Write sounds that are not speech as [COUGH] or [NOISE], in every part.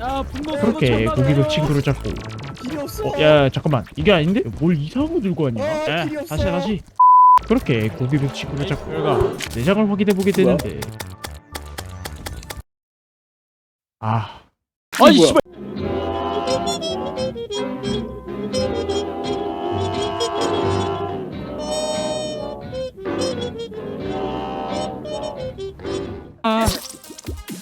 야 분노 그렇게 고기를 친구로 잡고 없어. 어, 야 잠깐만 이게 아닌데? 뭘 이상한 거 들고 왔냐? 어, 야 필요 없어. 다시 다시 그렇게 고기를 친구로 잡고 결과 내장을 확인해보게 뭐야? 되는데 아 아니 뭐야? 씨발 아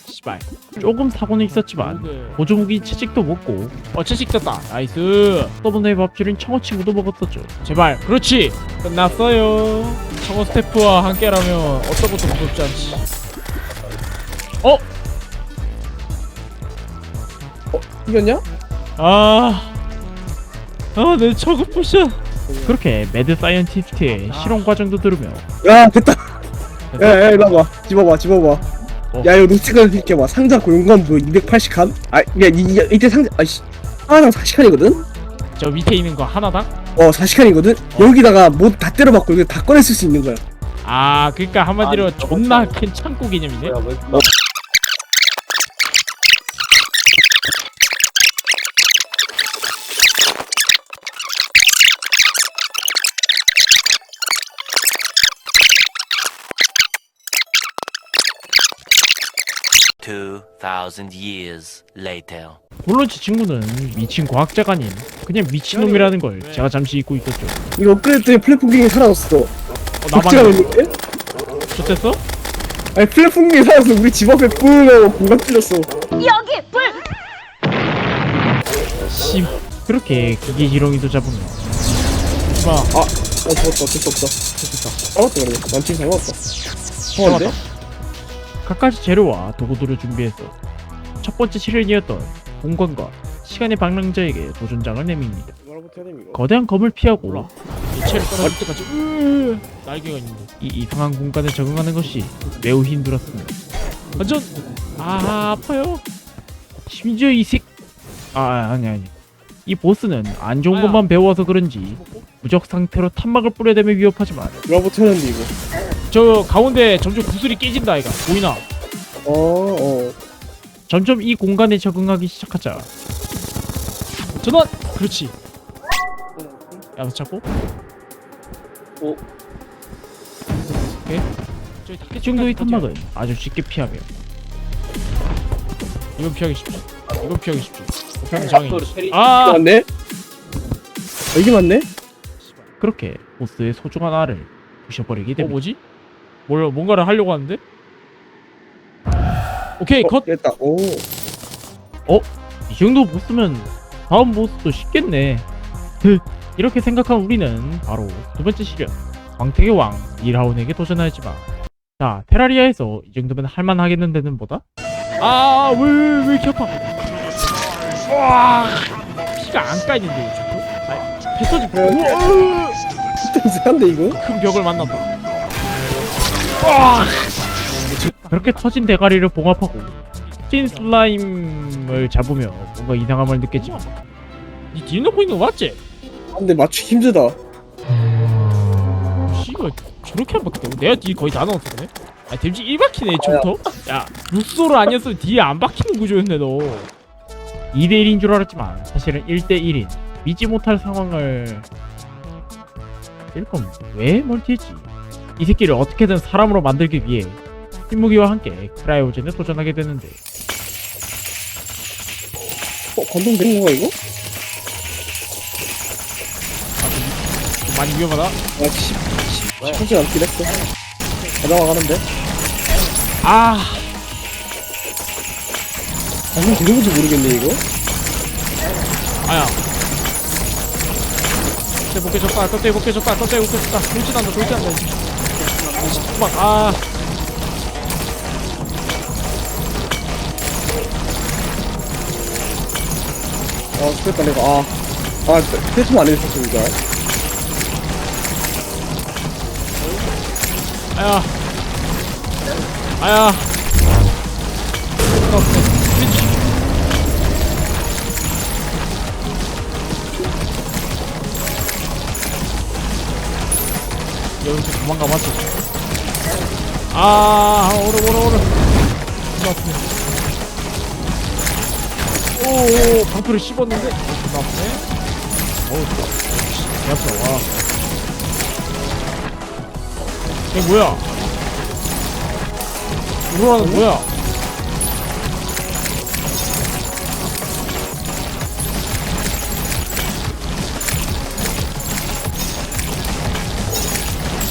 씨발 조금 사고는 있었지만 보조무기 채찍도 먹고. 어 채식 떴다. 나이스. 서브너의 밥줄인 청어 친구도 먹었었죠. 제발. 그렇지. 끝났어요. 청어 스태프와 함께라면 어떤 것도 무섭지 않지. 어? 이겼냐? 아... 아내 청어 포션 그렇게 매드 사이언티스트의 실험 과정도 들으며 야 됐다. 야야 이리 와봐. 집어봐 집어봐. 어. 야 이거 녹지간 이렇게 와 상자 고용감 뭐 280칸? 아야 이때 상자 아씨 하나당 40칸이거든? 저 밑에 있는 거 하나당? 어 40칸이거든? 어. 여기다가 뭐 다 때려박고 이거 다 꺼냈을 수 있는 거야 아 그러니까 한마디로 아, 존나 큰 창고 개념이네. 야, 왜- 나- 2,000 years later. 물론 제 친구는 미친 과학자가 아닌 그냥 미친놈이라는 걸 네. 제가 잠시 잊고 있었죠. 이거 업그레이드에 플랫폼킹이 사라졌어. 어, 적지가 나만 있는데? 좋댔어? 아니 플랫폼킹이 사라졌어. 우리 집 앞에 뿌려고 공간 뚫렸어. 여기 불! 씨. 그렇게 기계 지렁이도 잡으면 아, 어, 좋았다. 어쩔 수 없다. 좋았다. 알았다, 그래. 난팀 잘 먹었다. 통한데? 갖가지 재료와 도구들을 준비해서 첫 번째 시련이었던 공간과 시간의 방랑자에게 도전장을 내밉니다. 거대한 검을 피하고. 이체를 떨어질 때까지 으 날개가 있는데 이 이상한 공간에 적응하는 것이 매우 힘들었습니다. 완전 아 아파요 심지어 이 색... 아 아니 아니 이 보스는 안 좋은. 것만 배워서 그런지 무적 상태로 탄막을 뿌려대며 위협하지만 해야 되는데 이거? 저 가운데 점점 구슬이 깨진다 이가. 보이나? 어, 어. 점점 이 공간에 적응하기 시작하자. 전원! 그렇지. 야너 잡고. 어. 오케이. 저기 다이 정도의 탄막은 아주 쉽게 피하며 이건 피하기 쉽지. 이건 피하기 쉽지. 오펜 장애 이게 아! 맞네? 아, 이게 맞네? 그렇게 보스의 소중한 알을 부셔버리게 어 됩니다. 뭐지 뭘 뭔가를 하려고 하는데 오케이 어, 컷 됐다. 오. 이 정도 보스면 다음 보스도 쉽겠네. 흐, [LAUGHS] 이렇게 생각한 우리는 바로 두 번째 시련 광택의 왕 이라온에게 도전하지만 자 테라리아에서 이 정도면 할만하겠는데는 뭐다? 아왜왜 왜 이렇게 아파 와 피가 안 까이는데 이거 배 터지 야, 진짜 이상한데 이거? 큰 벽을 만난다 그렇게 터진 대가리를 봉합하고 찐 슬라임을 잡으며 뭔가 이상함을 느꼈지만 니 뒤에 놓고 있는 거 맞지? 아, 근데 맞추기 힘들다. 씨발 저렇게 안 박히다고? 내가 뒤에 거의 다 넣었었네 아 댐지 1박히네 애초부터 야 루소를 아니었으면 뒤에 안 박히는 구조였네 너 2대1인 줄 알았지만 사실은 1대1인 믿지 못할 상황을 이건 왜 멀티했지? 이 새끼를 어떻게든 사람으로 만들기 위해 신무기와 함께 크라이오젠에 도전하게 되는데 어, 관통된 건가 이거? 좀 많이 위험하다 아, 씨. 쉽지 않긴 했어. 가져가 가는데? 아 방금 건지 모르겠네 이거. 아야 껍데기 벗겨졌다 껍데기 벗겨졌다 껍데기 벗겨졌다 돌진한다 돌진한다 막 아. 아, 죽겠다 내가. 아, 아, 패스만 안 진짜. 아야. 아야. 여기서 도망가 맞지 아 오래 오래 오래 존나 아프네 오 오 방패를 씹었는데? 아프네. 어우 개 아파 와. 이게 뭐야? 우로라는 뭐야?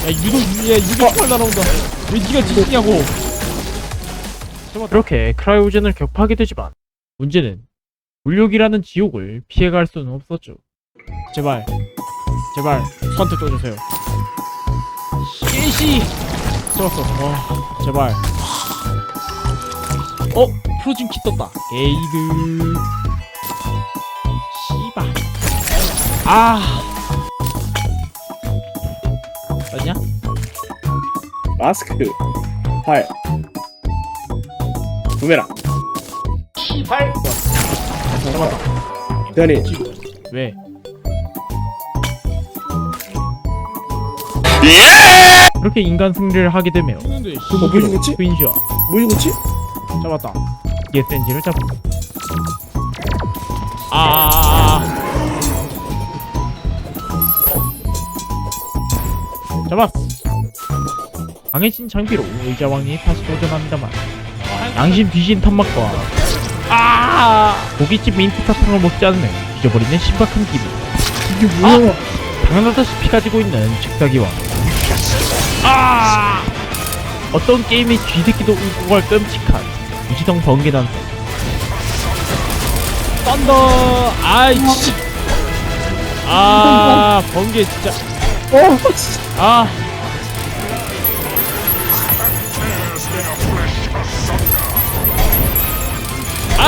야 유도 야 유도 총알 날아온다 왜 니가 뒤지냐고. 그렇게 크라이오젠을 격파하게 되지만 문제는 물욕이라는 지옥을 피해갈 수는 없었죠. 제발 제발 선택 떠주세요. 예시! 좋았어. 어 제발. 어 프로진 키 떴다. 게이드 씨발. 아 마스크. 팔. 부메랑 씨발 잡았다 대현이. 왜? 그렇게 인간 승리를 하게 되며 죽었지? 트윈시와 뭐 죽었지? 잡았다. 예센지를 아 강해진 장비로 의자왕이 다시 도전합니다만 양심 뒤진 탐막과 아 고깃집 민트 사탕을 먹지 않으면 잊어버리는 신박한 기분. 이게 뭐야? 당연하다시피 가지고 있는 즉사기와 아! 어떤 게임의 쥐새끼도 울고 갈 끔찍한 유지성 번개 단속 썬더! 아이씨! 아 번개 진짜. 어 진짜. 아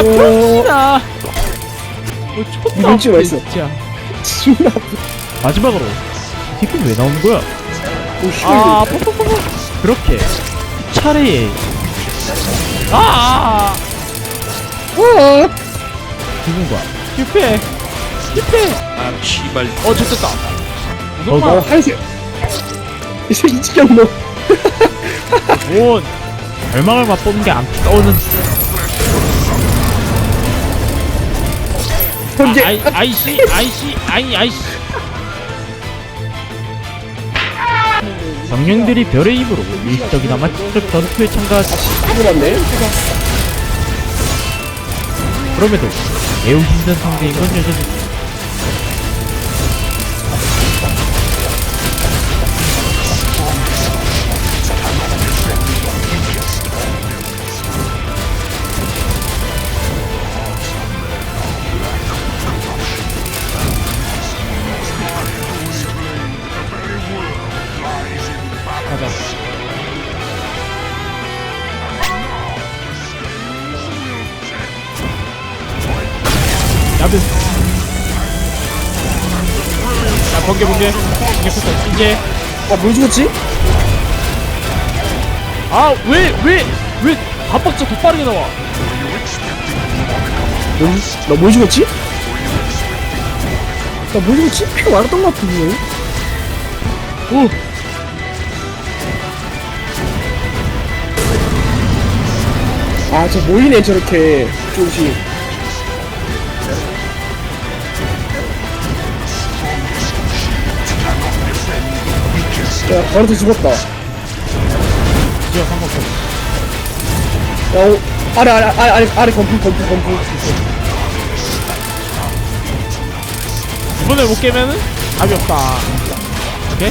아, 프로치나! 뭐, 촌다. 이건 찍어 없네, 있어. 진짜. 존나 마지막으로 이 새끼는 왜 나오는 거야? 아, 뽀뽀뽀뽀. 그렇게 차례에 아, 아, 아 죽은 거야 실패. 실패. 아, 씨발. 어, 됐다. 어. 나 하얀색 이 새끼 지경 너뭔 절망을 맛보는 게 안 떠오는 아, 아이, 아이씨, 아이씨, 아이, 아이씨. 정령들이 별의 입으로 일시적이나마 직접 전투에 참가하지. 죽어봤네. 그럼에도 매우 힘든 상대인 건 여전히 야드. 야, 번개, 번개. 번개 컸어. 이제. 아뭐 죽었지? 아, 왜, 왜, 왜, 밥박자 더 빠르게 나와? 나뭐 죽었지? 나뭐 죽었지? 피가 많았던 것 같은데 오! 아저 모이네 저렇게 조금씩 야 바로도 죽었다 이제 상관없어. 야 오, 아래 아래 아래 아래 아래 건풍 건풍 건풍 이번에 못 깨면은 답이 없다. 오케이?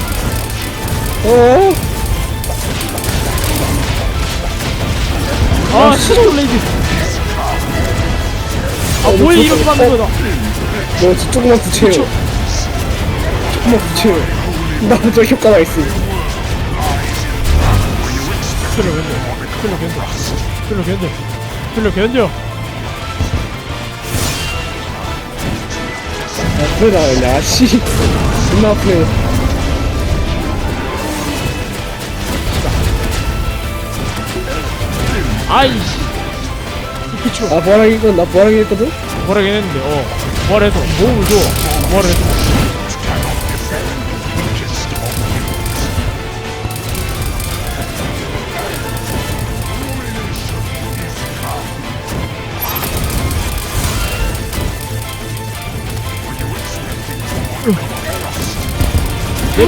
어 아, 시골레이드. 아, 뭐야, 이렇게 만든 거다. 너저 조금만 붙여요 조금만 붙여요 나저 효과가 있어 클로 견뎌. 클로 견뎌. 클로 견뎌. 클로 견뎌. 야 그래 나가냐 씨 존나 아프네 아이씨. 아 부활하기 이건 나 부활하기 했거든? 뭐라긴 했는데, 어. 부활해서 도움을 줘. 부활을 해서.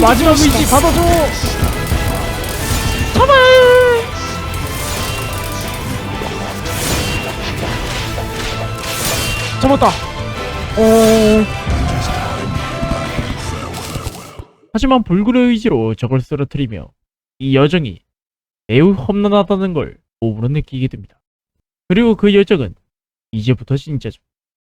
마지막 의지 받아줘. 제발. 잡았다. 어... 하지만 불굴의 의지로 적을 쓰러뜨리며 이 여정이 매우 험난하다는 걸 몸으로 느끼게 됩니다. 그리고 그 여정은 이제부터 진짜죠.